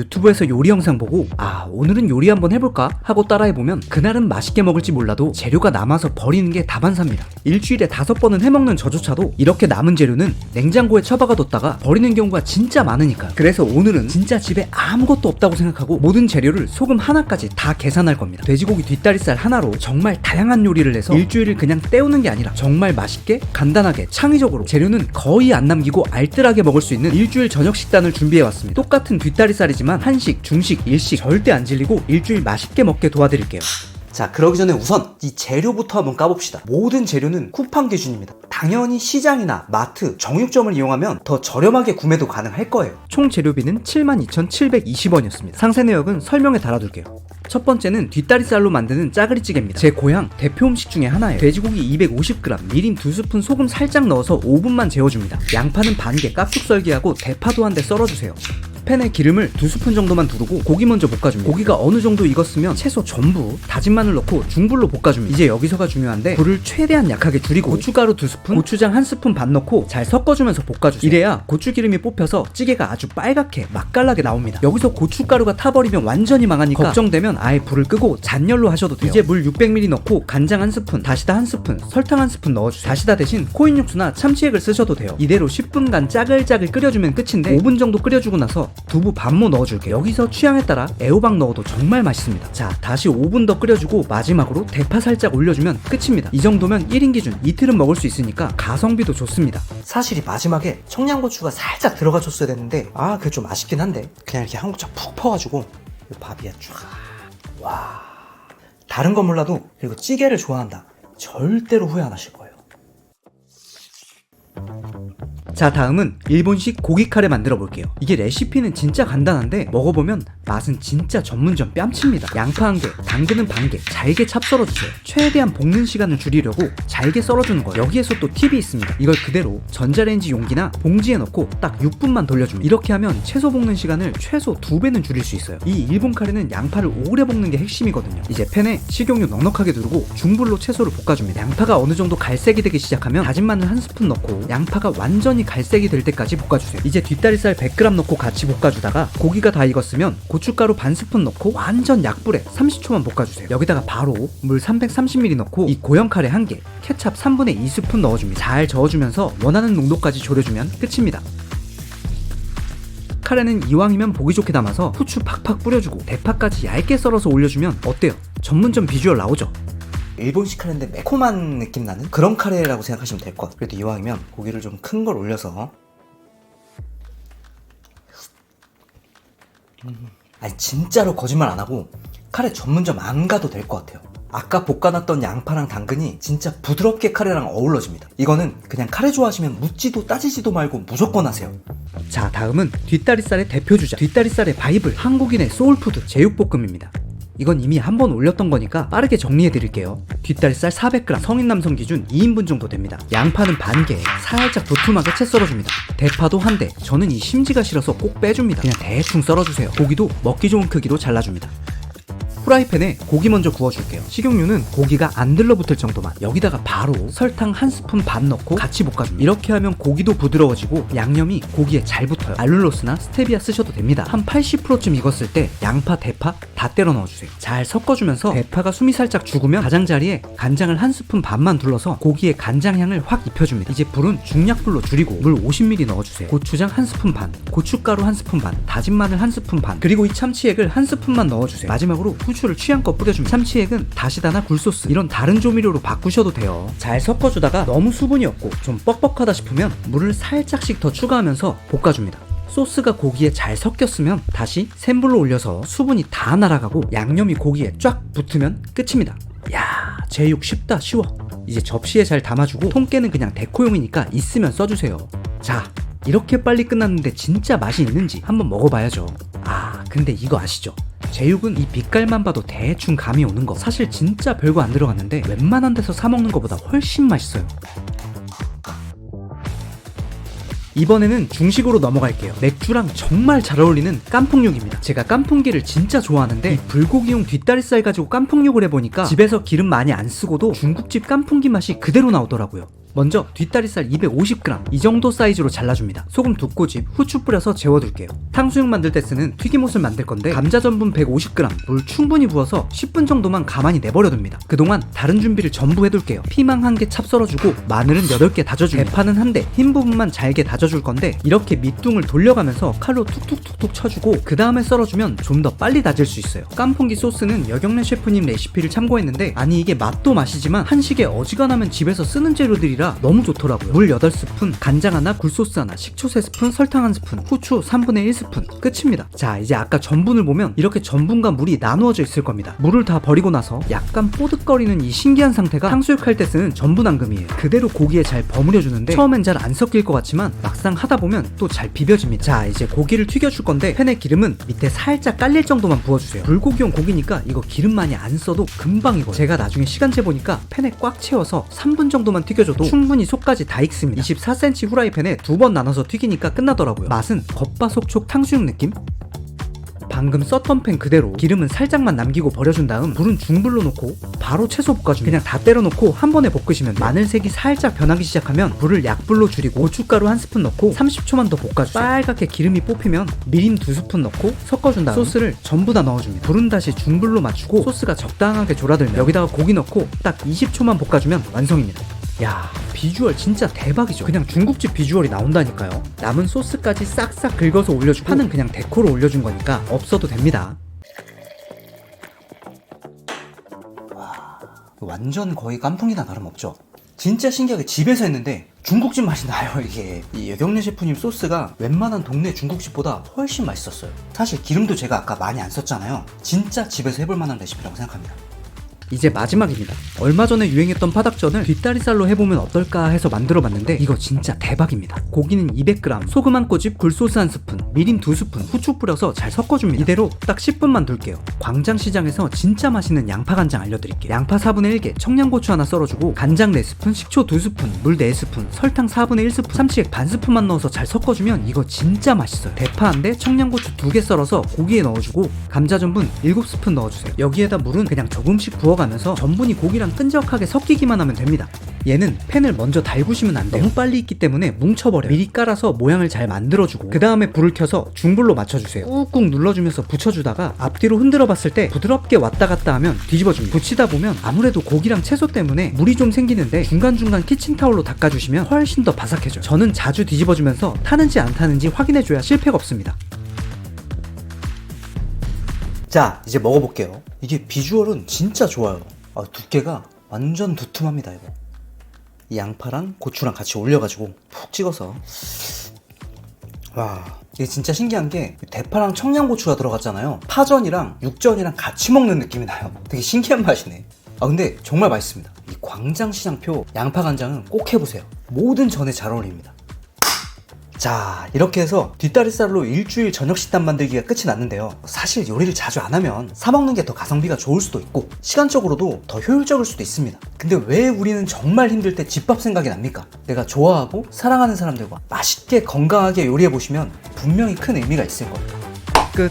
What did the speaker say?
유튜브에서 요리 영상 보고 아 오늘은 요리 한번 해볼까? 하고 따라해보면 그날은 맛있게 먹을지 몰라도 재료가 남아서 버리는 게 다반사입니다. 일주일에 다섯 번은 해먹는 저조차도 이렇게 남은 재료는 냉장고에 처박아뒀다가 버리는 경우가 진짜 많으니까. 그래서 오늘은 진짜 집에 아무것도 없다고 생각하고 모든 재료를 소금 하나까지 다 계산할 겁니다. 돼지고기 뒷다리살 하나로 정말 다양한 요리를 해서 일주일을 그냥 때우는 게 아니라 정말 맛있게 간단하게 창의적으로 재료는 거의 안 남기고 알뜰하게 먹을 수 있는 일주일 저녁 식단을 준비해왔습니다. 똑같은 뒷다리살이 지만 한식, 중식, 일식 절대 안 질리고 일주일 맛있게 먹게 도와드릴게요 자, 그러기 전에 우선 이 재료부터 한번 까봅시다. 모든 재료는 쿠팡 기준입니다. 당연히 시장이나 마트, 정육점을 이용하면 더 저렴하게 구매도 가능할 거예요. 총 재료비는 72,720원이었습니다. 상세 내역은 설명에 달아둘게요. 첫 번째는 뒷다리살로 만드는 짜그리찌개입니다. 제 고향 대표 음식 중에 하나예요. 돼지고기 250g, 미림 2스푼, 소금 살짝 넣어서 5분만 재워줍니다. 양파는 반개 깍둑 썰기하고 대파도 한 대 썰어주세요. 팬에 기름을 두 스푼 정도만 두르고 고기 먼저 볶아줍니다. 고기가 어느 정도 익었으면 채소 전부 다진 마늘 넣고 중불로 볶아줍니다. 이제 여기서가 중요한데 불을 최대한 약하게 줄이고 고춧가루 두 스푼, 고추장 한 스푼 반 넣고 잘 섞어주면서 볶아주세요. 이래야 고추 기름이 뽑혀서 찌개가 아주 빨갛게 맛깔나게 나옵니다. 여기서 고춧가루가 타버리면 완전히 망하니까 걱정되면 아예 불을 끄고 잔열로 하셔도 돼요. 이제 물 600ml 넣고 간장 한 스푼, 다시다 한 스푼, 설탕 한 스푼 넣어주세요. 다시다 대신 코인 육수나 참치액을 쓰셔도 돼요. 이대로 10분간 짜글짜글 끓여주면 끝인데 5분 정도 끓여주고 나서 두부 반모 넣어줄게요. 여기서 취향에 따라 애호박 넣어도 정말 맛있습니다. 자, 다시 5분 더 끓여주고 마지막으로 대파 살짝 올려주면 끝입니다. 이 정도면 1인 기준 이틀은 먹을 수 있으니까 가성비도 좋습니다. 사실 이 마지막에 청양고추가 살짝 들어가 줬어야 됐는데 아, 그게 좀 아쉽긴 한데 그냥 이렇게 한 국자 푹 퍼가지고 이 밥이야 쫙. 와. 다른 건 몰라도 그리고 찌개를 좋아한다. 절대로 후회 안 하실 거예요. 자 다음은 일본식 고기 카레 만들어 볼게요. 이게 레시피는 진짜 간단한데 먹어보면 맛은 진짜 전문점 뺨칩니다. 양파 한 개, 당근은 반 개 잘게 찹 썰어주세요. 최대한 볶는 시간을 줄이려고 잘게 썰어주는 거예요. 여기에서 또 팁이 있습니다. 이걸 그대로 전자레인지 용기나 봉지에 넣고 딱 6분만 돌려줍니다. 이렇게 하면 채소 볶는 시간을 최소 2배는 줄일 수 있어요. 이 일본 카레는 양파를 오래 볶는 게 핵심이거든요. 이제 팬에 식용유 넉넉하게 두르고 중불로 채소를 볶아줍니다. 양파가 어느 정도 갈색이 되기 시작하면 다진 마늘 한 스푼 넣고 양파가 완전히 갈색이 될 때까지 볶아주세요. 이제 뒷다리살 100g 넣고 같이 볶아주다가 고기가 다 익었으면 고 춧가루 반 스푼 넣고 완전 약불에 30초만 볶아주세요. 여기다가 바로 물 330ml 넣고 이 고형 카레 한 개, 케찹 3분의 2스푼 넣어줍니다. 잘 저어주면서 원하는 농도까지 졸여주면 끝입니다. 카레는 이왕이면 보기 좋게 담아서 후추 팍팍 뿌려주고 대파까지 얇게 썰어서 올려주면 어때요? 전문점 비주얼 나오죠? 일본식 카레인데 매콤한 느낌 나는 그런 카레라고 생각하시면 될것 같아요. 그래도 이왕이면 고기를 좀 큰 걸 올려서 음, 아니 진짜로 거짓말 안 하고 카레 전문점 안 가도 될 것 같아요. 아까 볶아놨던 양파랑 당근이 진짜 부드럽게 카레랑 어우러집니다. 이거는 그냥 카레 좋아하시면 묻지도 따지지도 말고 무조건 하세요. 자, 다음은 뒷다리살의 대표 주자, 뒷다리살의 바이블, 한국인의 소울푸드 제육볶음입니다. 이건 이미 한 번 올렸던 거니까 빠르게 정리해 드릴게요. 뒷다리살 400g 성인 남성 기준 2인분 정도 됩니다. 양파는 반 개, 살짝 도톰하게 채 썰어줍니다. 대파도 한 대, 저는 이 심지가 싫어서 꼭 빼줍니다. 그냥 대충 썰어주세요. 고기도 먹기 좋은 크기로 잘라줍니다. 프라이팬에 고기 먼저 구워줄게요. 식용유는 고기가 안 들러붙을 정도만. 여기다가 바로 설탕 한 스푼 반 넣고 같이 볶아줍니다. 이렇게 하면 고기도 부드러워지고 양념이 고기에 잘 붙어요. 알룰로스나 스테비아 쓰셔도 됩니다. 한 80%쯤 익었을 때 양파, 대파 다 때려 넣어주세요. 잘 섞어주면서 대파가 숨이 살짝 죽으면 가장자리에 간장을 한 스푼 반만 둘러서 고기에 간장 향을 확 입혀줍니다. 이제 불은 중약불로 줄이고 물 50ml 넣어주세요. 고추장 한 스푼 반, 고춧가루 한 스푼 반, 다진 마늘 한 스푼 반, 그리고 이 참치액을 한 스푼만 넣어주세요. 마지막으로 후추 를 취향껏 뿌려줍니다. 참치액은 다시다나 굴소스 이런 다른 조미료로 바꾸셔도 돼요. 잘 섞어주다가 너무 수분이 없고 좀 뻑뻑하다 싶으면 물을 살짝씩 더 추가하면서 볶아줍니다. 소스가 고기에 잘 섞였으면 다시 센 불로 올려서 수분이 다 날아가고 양념이 고기에 쫙 붙으면 끝입니다. 야, 제육 쉽다 쉬워. 이제 접시에 잘 담아주고 통깨는 그냥 데코용이니까 있으면 써주세요. 자, 이렇게 빨리 끝났는데 진짜 맛이 있는지 한번 먹어봐야죠. 아, 근데 이거 아시죠? 제육은 이 빛깔만 봐도 대충 감이 오는 거 사실 진짜 별거 안 들어갔는데 웬만한 데서 사 먹는 것보다 훨씬 맛있어요. 이번에는 중식으로 넘어갈게요. 맥주랑 정말 잘 어울리는 깐풍육입니다. 제가 깐풍기를 진짜 좋아하는데 이 불고기용 뒷다리살 가지고 깐풍육을 해보니까 집에서 기름 많이 안 쓰고도 중국집 깐풍기 맛이 그대로 나오더라고요. 먼저 뒷다리살 250g 이 정도 사이즈로 잘라줍니다. 소금 두 꼬집, 후추 뿌려서 재워둘게요. 탕수육 만들 때 쓰는 튀김옷을 만들 건데 감자 전분 150g 물 충분히 부어서 10분 정도만 가만히 내버려둡니다. 그동안 다른 준비를 전부 해둘게요. 피망 한 개 찹 썰어주고 마늘은 8개 다져주고 대파는 한 대, 흰 부분만 잘게 다져줄 건데 이렇게 밑둥을 돌려가면서 칼로 툭툭툭툭 쳐주고 그 다음에 썰어주면 좀 더 빨리 다질 수 있어요. 깐풍기 소스는 여경래 셰프님 레시피를 참고했는데 아니 이게 맛도 맛이지만 한식에 어지간하면 집에서 쓰는 재료들이 라 너무 좋더라고요. 물 8스푼, 간장 하나, 굴소스 하나, 식초 3스푼, 설탕 1스푼, 후추 3분의 1스푼 끝입니다. 자 이제 아까 전분을 보면 이렇게 전분과 물이 나누어져 있을 겁니다. 물을 다 버리고 나서 약간 뽀득거리는 이 신기한 상태가 탕수육 할 때 쓰는 전분 앙금이에요. 그대로 고기에 잘 버무려 주는데 처음엔 잘 안 섞일 것 같지만 막상 하다 보면 또 잘 비벼집니다. 자 이제 고기를 튀겨줄 건데 팬에 기름은 밑에 살짝 깔릴 정도만 부어주세요. 불고기용 고기니까 이거 기름 많이 안 써도 금방 이거든요. 제가 나중에 시간 재보니까 팬에 꽉 채워서 3분 정도만 튀겨줘도 충분히 속까지 다 익습니다. 24cm 후라이팬에 두 번 나눠서 튀기니까 끝나더라고요. 맛은 겉바속촉 탕수육 느낌? 방금 썼던 팬 그대로 기름은 살짝만 남기고 버려준 다음 불은 중불로 놓고 바로 채소 볶아줍니다. 그냥 다 때려 놓고 한 번에 볶으시면 돼요. 마늘색이 살짝 변하기 시작하면 불을 약불로 줄이고 고춧가루 한 스푼 넣고 30초만 더 볶아주세요. 빨갛게 기름이 뽑히면 미림 두 스푼 넣고 섞어준 다음 소스를 전부 다 넣어줍니다. 불은 다시 중불로 맞추고 소스가 적당하게 졸아들면 여기다가 고기 넣고 딱 20초만 볶아주면 완성입니다. 야 비주얼 진짜 대박이죠. 그냥 중국집 비주얼이 나온다니까요. 남은 소스까지 싹싹 긁어서 올려주고 파는 그냥 데코로 올려준 거니까 없어도 됩니다. 와 완전 거의 깐풍기나 다름없죠. 진짜 신기하게 집에서 했는데 중국집 맛이 나요 이게. 이 여경래 셰프님 소스가 웬만한 동네 중국집보다 훨씬 맛있었어요. 사실 기름도 제가 아까 많이 안 썼잖아요. 진짜 집에서 해볼 만한 레시피라고 생각합니다 이제 마지막입니다. 얼마 전에 유행했던 파닭전을 뒷다리살로 해보면 어떨까 해서 만들어봤는데 이거 진짜 대박입니다. 고기는 200g, 소금 한 꼬집, 굴소스 한 스푼, 미림 두 스푼, 후추 뿌려서 잘 섞어줍니다. 이대로 딱 10분만 둘게요. 광장시장에서 진짜 맛있는 양파 간장 알려드릴게요. 양파 4분의 1개, 청양고추 하나 썰어주고 간장 4스푼, 식초 2스푼, 물 4스푼, 설탕 4분의 1스푼, 삼치액 반 스푼만 넣어서 잘 섞어주면 이거 진짜 맛있어요. 대파 한 대, 청양고추 2개 썰어서 고기에 넣어주고 감자 전분 7스푼 넣어주세요. 여기에다 물은 그냥 조금씩 부어 가면서 전분이 고기랑 끈적하게 섞이기만 하면 됩니다. 얘는 팬을 먼저 달구시면 안 돼요. 너무 빨리 익기 때문에 뭉쳐버려요. 미리 깔아서 모양을 잘 만들어주고 그 다음에 불을 켜서 중불로 맞춰주세요. 꾹꾹 눌러주면서 붙여주다가 앞뒤로 흔들어 봤을 때 부드럽게 왔다 갔다 하면 뒤집어줍니다. 붙이다 보면 아무래도 고기랑 채소 때문에 물이 좀 생기는데 중간중간 키친타올로 닦아주시면 훨씬 더 바삭해져요. 저는 자주 뒤집어주면서 타는지 안 타는지 확인해줘야 실패가 없습니다. 자 이제 먹어볼게요. 이게 비주얼은 진짜 좋아요. 아, 두께가 완전 두툼합니다 이거. 이 양파랑 고추랑 같이 올려가지고 푹 찍어서. 와 이게 진짜 신기한 게 대파랑 청양고추가 들어갔잖아요. 파전이랑 육전이랑 같이 먹는 느낌이 나요. 되게 신기한 맛이네. 아 근데 정말 맛있습니다. 이 광장시장표 양파간장은 꼭 해보세요. 모든 전에 잘 어울립니다 자 이렇게 해서 뒷다리살로 일주일 저녁 식단 만들기가 끝이 났는데요. 사실 요리를 자주 안 하면 사 먹는 게 더 가성비가 좋을 수도 있고 시간적으로도 더 효율적일 수도 있습니다. 근데 왜 우리는 정말 힘들 때 집밥 생각이 납니까? 내가 좋아하고 사랑하는 사람들과 맛있게 건강하게 요리해 보시면 분명히 큰 의미가 있을 거예요 끝